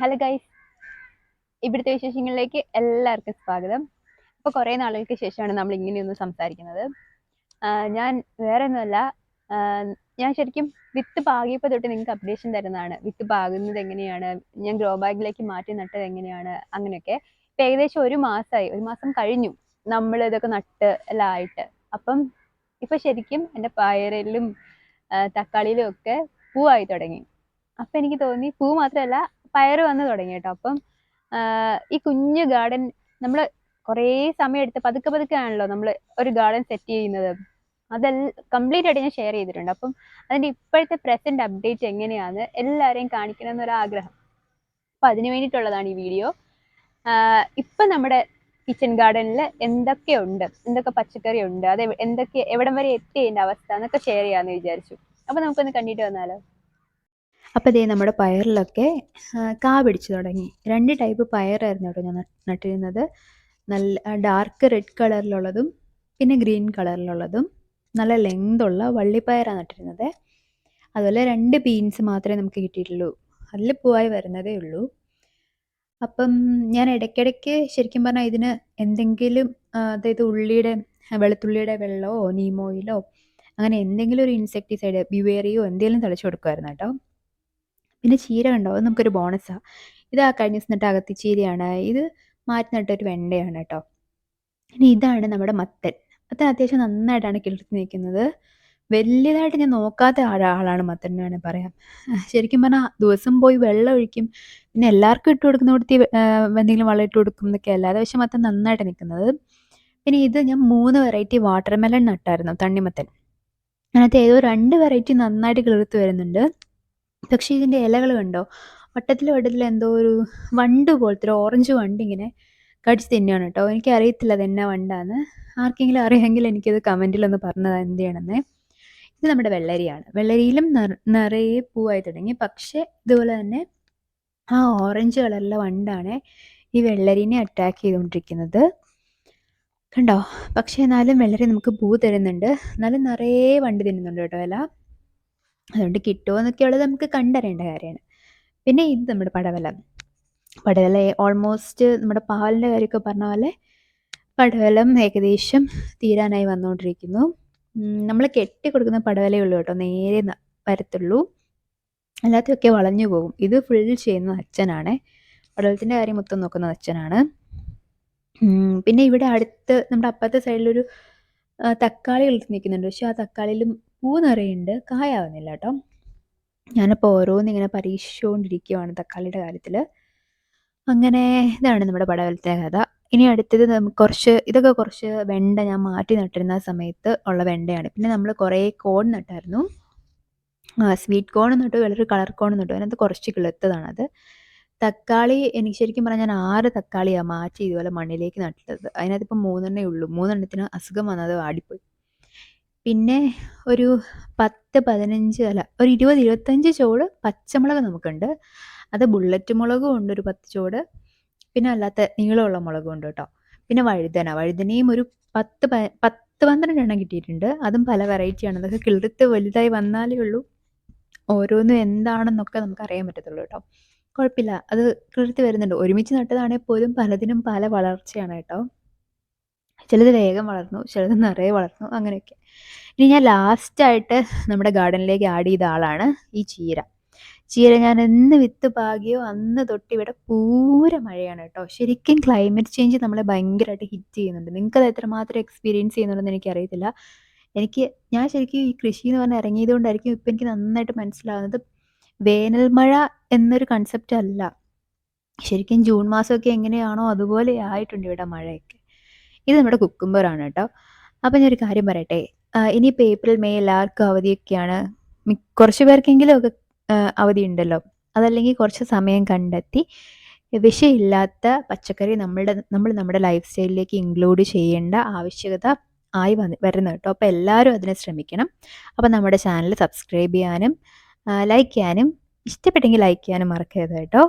Hello guys ഇവിടുത്തെ വിശേഷങ്ങളിലേക്ക് എല്ലാവർക്കും സ്വാഗതം. ഇപ്പോൾ കുറേ നാളുകൾക്ക് ശേഷമാണ് നമ്മൾ ഇങ്ങനെയൊന്ന് സംസാരിക്കുന്നത്. ഞാൻ വേറെ ഒന്നുമല്ല ഞാൻ ശരിക്കും വിത്ത് പാകിയപ്പോൾ തൊട്ട് നിങ്ങൾക്ക് അപ്ഡേഷൻ തരുന്നതാണ്. വിത്ത് പാകുന്നത് എങ്ങനെയാണ്? ഞാൻ ഗ്രോ ബാഗിലേക്ക് മാറ്റി നട്ടത് എങ്ങനെയാണ്? അങ്ങനെയൊക്കെ. ഇപ്പം ഏകദേശം ഒരു മാസമായി ഒരു മാസം കഴിഞ്ഞു നമ്മൾ ഇതൊക്കെ നട്ട് എല്ലാം ആയിട്ട്. അപ്പം ഇപ്പം ശരിക്കും എന്റെ പയറിലും തക്കാളിയിലും ഒക്കെ പൂവായി തുടങ്ങി. അപ്പം എനിക്ക് തോന്നി പൂ മാത്രമല്ല പയറ് വന്ന് തുടങ്ങി കേട്ടോ അപ്പം ഈ കുഞ്ഞു ഗാർഡൻ നമ്മൾ കുറേ സമയം എടുത്ത് പതുക്കെ പതുക്കെ ആണല്ലോ നമ്മൾ ഒരു ഗാർഡൻ സെറ്റ് ചെയ്യുന്നത്. അതെല്ലാം കംപ്ലീറ്റ് ആയിട്ട് ഞാൻ ഷെയർ ചെയ്തിട്ടുണ്ട്. അപ്പം അതിന്റെ ഇപ്പോഴത്തെ പ്രസന്റ് അപ്ഡേറ്റ് എങ്ങനെയാന്ന് എല്ലാവരെയും കാണിക്കണം എന്നൊരു ആഗ്രഹം. അപ്പം അതിന് വേണ്ടിയിട്ടുള്ളതാണ് ഈ വീഡിയോ ഇപ്പം നമ്മുടെ കിച്ചൺ ഗാർഡനിൽ എന്തൊക്കെ ഉണ്ട്? എന്തൊക്കെ പച്ചക്കറി ഉണ്ട്? അത് എന്തൊക്കെ എവിടം വരെ എത്തി അതിന്റെ അവസ്ഥ എന്നൊക്കെ ഷെയർ ചെയ്യാമെന്ന് വിചാരിച്ചു. അപ്പം നമുക്കൊന്ന് കണ്ടിട്ട് വന്നാലോ? അപ്പോൾ ഇതേ നമ്മുടെ പയറിലൊക്കെ കാ പിടിച്ചു തുടങ്ങി. രണ്ട് ടൈപ്പ് പയറായിരുന്നു കേട്ടോ ഞാൻ നട്ട്- നട്ടിരുന്നത്. നല്ല ഡാർക്ക് റെഡ് കളറിലുള്ളതും പിന്നെ ഗ്രീൻ കളറിലുള്ളതും നല്ല ലെങ്തുള്ള വള്ളിപ്പയറാണ് നട്ടിരുന്നത്. അതുപോലെ രണ്ട് ബീൻസ് മാത്രമേ നമുക്ക് കിട്ടിയിട്ടുള്ളൂ. അതിൽ പൂവായി വരുന്നതേ ഉള്ളൂ. അപ്പം ഞാൻ ഇടയ്ക്കിടയ്ക്ക് ശരിക്കും പറഞ്ഞാൽ ഇതിന് എന്തെങ്കിലും അതായത് ഉള്ളിയുടെ വെളുത്തുള്ളിയുടെ വെള്ളമോ നീമോയിലോ അങ്ങനെ എന്തെങ്കിലും ഒരു ഇൻസെക്ടിസൈഡ് ബിവേറിയോ എന്തെങ്കിലും തളിച്ചു കൊടുക്കുമായിരുന്നു കേട്ടോ. പിന്നെ ചീര കണ്ടോ? അത് നമുക്കൊരു ബോണസാണ് ഇതാ കഴിഞ്ഞ ദിവസം അകത്തി ചീരയാണ്. ഇത് മാറ്റി നട്ടൊരു വെണ്ടയാണ് കേട്ടോ ഇനി ഇതാണ് നമ്മുടെ മത്തൻ. മത്തൻ അത്യാവശ്യം നന്നായിട്ടാണ് കിളിർത്തി നിൽക്കുന്നത്. വലിയതായിട്ട് ഞാൻ നോക്കാത്ത ആളാണ് മത്തൻ വേണേൽ പറയാം. ശരിക്കും പറഞ്ഞാൽ ദിവസം പോയി വെള്ളം ഒഴിക്കും. പിന്നെ എല്ലാവർക്കും ഇട്ട് കൊടുക്കുന്ന കൊടുത്തി എന്തെങ്കിലും വളം ഇട്ട് കൊടുക്കും എന്നൊക്കെ അല്ലാതെ പക്ഷെ മത്തൻ നന്നായിട്ട് നിൽക്കുന്നത്. പിന്നെ ഇത് ഞാൻ മൂന്ന് വെറൈറ്റി വാട്ടർമെലൺ നട്ടായിരുന്നു തണ്ണിമത്തൻ. അതിനകത്ത് ഏതോ രണ്ട് വെറൈറ്റി നന്നായിട്ട് കിളിർത്ത് വരുന്നുണ്ട്. പക്ഷേ ഇതിന്റെ ഇലകൾ കണ്ടോ? വട്ടത്തിൽ വട്ടത്തിൽ എന്തോ ഒരു വണ്ട് പോലത്തെ ഒരു ഓറഞ്ച് വണ്ട് ഇങ്ങനെ കടിച്ച് തിന്നുകയാണ് കേട്ടോ. എനിക്ക് അറിയത്തില്ല അത് എന്നാ വണ്ടാന്ന്. ആർക്കെങ്കിലും അറിയാമെങ്കിൽ എനിക്കത് കമന്റിലൊന്ന് പറഞ്ഞത് എന്ത് ചെയ്യണമെന്നേ. ഇത് നമ്മുടെ വെള്ളരിയാണ്. വെള്ളരിയിലും നിറ- നിറയെ പൂവായി തുടങ്ങി. പക്ഷേ ഇതുപോലെ തന്നെ ആ ഓറഞ്ച് കളറിലെ വണ്ടാണ് ഈ വെള്ളരിനെ അറ്റാക്ക് ചെയ്തുകൊണ്ടിരിക്കുന്നത്. കണ്ടോ? പക്ഷേ എന്നാലും വെള്ളരി നമുക്ക് പൂ തരുന്നുണ്ട്. എന്നാലും നിറയെ വണ്ട് തിന്നുന്നുണ്ട് കേട്ടോ ഇല. അതുകൊണ്ട് കിട്ടുമോ എന്നൊക്കെയുള്ളത് നമുക്ക് കണ്ടറിയേണ്ട കാര്യമാണ്. പിന്നെ ഇത് നമ്മുടെ പടവലം. പടവല ഓൾമോസ്റ്റ് നമ്മുടെ പാലിന്റെ കാര്യമൊക്കെ പറഞ്ഞ പോലെ പടവലം ഏകദേശം തീരാനായി വന്നുകൊണ്ടിരിക്കുന്നു. നമ്മൾ കെട്ടി കൊടുക്കുന്ന പടവലേ ഉള്ളൂ കേട്ടോ നേരെ വരത്തുള്ളൂ. അല്ലാത്തതൊക്കെ വളഞ്ഞു പോകും. ഇത് ഫുൾ ചെയ്യുന്നത് അച്ഛനാണ്. പടവലത്തിന്റെ കാര്യം മൊത്തം നോക്കുന്നത് അച്ഛനാണ്. പിന്നെ ഇവിടെ അടുത്ത് നമ്മുടെ അപ്പുറത്തെ സൈഡിലൊരു തക്കാളി കളിച്ച് നിൽക്കുന്നുണ്ട്. പക്ഷെ ആ തക്കാളിയിലും പൂ കായാവുന്നില്ല കേട്ടോ. ഞാനിപ്പോൾ ഓരോന്ന് ഇങ്ങനെ പരീക്ഷിച്ചുകൊണ്ടിരിക്കുകയാണ് തക്കാളിയുടെ കാര്യത്തിൽ അങ്ങനെ ഇതാണ് നമ്മുടെ പടവലത്തെ കഥ. ഇനി അടുത്തത് നമുക്ക് കുറച്ച് ഇതൊക്കെ കുറച്ച് വെണ്ട ഞാൻ മാറ്റി നട്ടിരുന്ന സമയത്ത് ഉള്ള വെണ്ടയാണ്. പിന്നെ നമ്മൾ കുറേ കോൺ നട്ടായിരുന്നു. സ്വീറ്റ് കോൺ നട്ടു വേറൊരു കളർ കോൺ നട്ടു. അതിനകത്ത് കുറച്ച് കിളുത്തതാണത്. തക്കാളി എനിക്ക് ശരിക്കും പറഞ്ഞാൽ ഞാൻ ആറ് തക്കാളിയാണ് മാറ്റി ഇതുപോലെ മണ്ണിലേക്ക് നട്ടത്. അതിനകത്ത് ഇപ്പം മൂന്നെണ്ണേ ഉള്ളൂ. മൂന്നെണ്ണത്തിന് അസുഖം വന്നത് വാടിപ്പോയി. പിന്നെ ഒരു പത്ത് പതിനഞ്ച് അല്ല ഒരു ഇരുപത് ഇരുപത്തഞ്ച് ചോട് പച്ചമുളക് നമുക്കുണ്ട്. അത് ബുള്ളറ്റ് മുളകും ഉണ്ട് ഒരു പത്ത് ചോട്. പിന്നെ അല്ലാത്ത നീളമുള്ള മുളകും ഉണ്ട് കേട്ടോ. പിന്നെ വഴുതന വഴുതനയും ഒരു പത്ത് പത്ത് പന്ത്രണ്ട് എണ്ണം കിട്ടിയിട്ടുണ്ട്. അതും പല വെറൈറ്റിയാണ് അതൊക്കെ കിളിർത്ത് വലുതായി വന്നാലേ ഉള്ളൂ. ഓരോന്നും എന്താണെന്നൊക്കെ നമുക്ക് അറിയാൻ പറ്റത്തുള്ളൂ കേട്ടോ. കുഴപ്പമില്ല. അത് കിളിർത്ത് വരുന്നുണ്ട്. ഒരുമിച്ച് നട്ടതാണെങ്കിൽ പോലും പലതിനും പല വളർച്ചയാണ് കേട്ടോ. ചിലത് വേഗം വളർന്നു ചിലത് നിറയെ വളർന്നു അങ്ങനെയൊക്കെ. ഇനി ഞാൻ ലാസ്റ്റായിട്ട് നമ്മുടെ ഗാർഡനിലേക്ക് ആഡ് ചെയ്ത ആളാണ് ഈ ചീര. ചീര ഞാൻ എന്ന് വിത്ത് പാകിയോ അന്ന് തൊട്ട് ഇവിടെ പൂര മഴയാണ് കേട്ടോ ശരിക്കും ക്ലൈമറ്റ് ചേഞ്ച് നമ്മളെ ഭയങ്കരമായിട്ട് ഹിറ്റ് ചെയ്യുന്നുണ്ട്. നിങ്ങൾക്കത് എത്രമാത്രം എക്സ്പീരിയൻസ് ചെയ്യുന്നുണ്ടെന്ന് എനിക്കറിയത്തില്ല. എനിക്ക് ഞാൻ ശരിക്കും ഈ കൃഷി എന്ന് പറഞ്ഞാൽ ഇറങ്ങിയത് കൊണ്ടായിരിക്കും ഇപ്പം എനിക്ക് നന്നായിട്ട് മനസ്സിലാവുന്നത് വേനൽ മഴ എന്നൊരു കൺസെപ്റ്റ് അല്ല. ശരിക്കും ജൂൺ മാസമൊക്കെ എങ്ങനെയാണോ അതുപോലെ ആയിട്ടുണ്ട് ഇവിടെ മഴയൊക്കെ. ഇത് നമ്മുടെ കുക്കുംബറാണ് കേട്ടോ അപ്പം ഞാനൊരു കാര്യം പറയട്ടെ. ഇനി ഇനിയിപ്പോൾ ഏപ്രിൽ മെയ് എല്ലാവർക്കും അവധിയൊക്കെയാണ്. കുറച്ച് പേർക്കെങ്കിലും ഒക്കെ അവധി ഉണ്ടല്ലോ അതല്ലെങ്കിൽ കുറച്ച് സമയം കണ്ടെത്തി വിഷയില്ലാത്ത പച്ചക്കറി നമ്മളുടെ നമ്മൾ നമ്മുടെ ലൈഫ് സ്റ്റൈലിലേക്ക് ഇൻക്ലൂഡ് ചെയ്യേണ്ട ആവശ്യകത ആയി വന്ന് വരുന്നത് കേട്ടോ അപ്പോൾ എല്ലാവരും അതിനെ ശ്രമിക്കണം. അപ്പോൾ നമ്മുടെ ചാനൽ സബ്സ്ക്രൈബ് ചെയ്യാനും ലൈക്ക് ചെയ്യാനും ഇഷ്ടപ്പെട്ടെങ്കിൽ ലൈക്ക് ചെയ്യാനും മറക്കരുത് കേട്ടോ